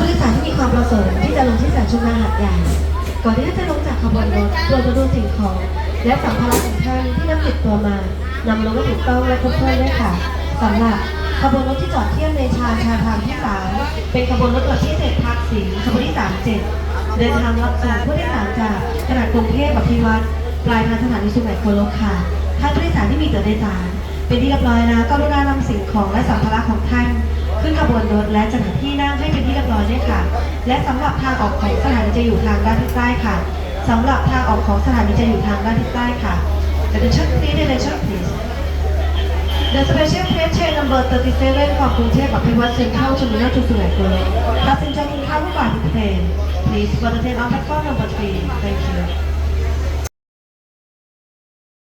ผู้โดยสารที่มีความประสงค์ที่จะลงที่สถานชุมนาหัดใหญ่ก่อนที่ท่านจะลงจากขบวนรถโปรดจะดูสิ่งของ และสัมภาระของท่านที่นำติดตัวมานำลงให้ถูกต้องและครบถ้วนด้วยค่ะสำหรับขบวนรถที่จอดเทียบในชาชาทางที่ 3 เป็นขบวนรถตรวจที่เจ็ดพักสิงขบวนที่ 37 เดินทางรับส่งผู้โดยสารจากขนาดกรุงเทพกับพิวัตรปลายทางสถานีสุไหงโกลกค่ะท่านผู้โดยสารที่มีตั๋วโดยสาร เป็นที่เรียบร้อยแล้วก็รุณานำสิ่งของและสัมภาระของท่าน ขึ้นขบวนรถและจัดหาที่นั่งให้เป็นที่เรียบร้อยด้วยค่ะ และสำหรับทางออกของสถานีจะอยู่ทางด้านทิศใต้ค่ะสำหรับทางออกของสถานีจะอยู่ทางด้านทิศใต้ค่ะ Attention please attention please The special train train number 37 from Group of Pivat Central Terminal to Sunaipur. Passenger in covered by the train. Please for the train on platform number 3. Thank you.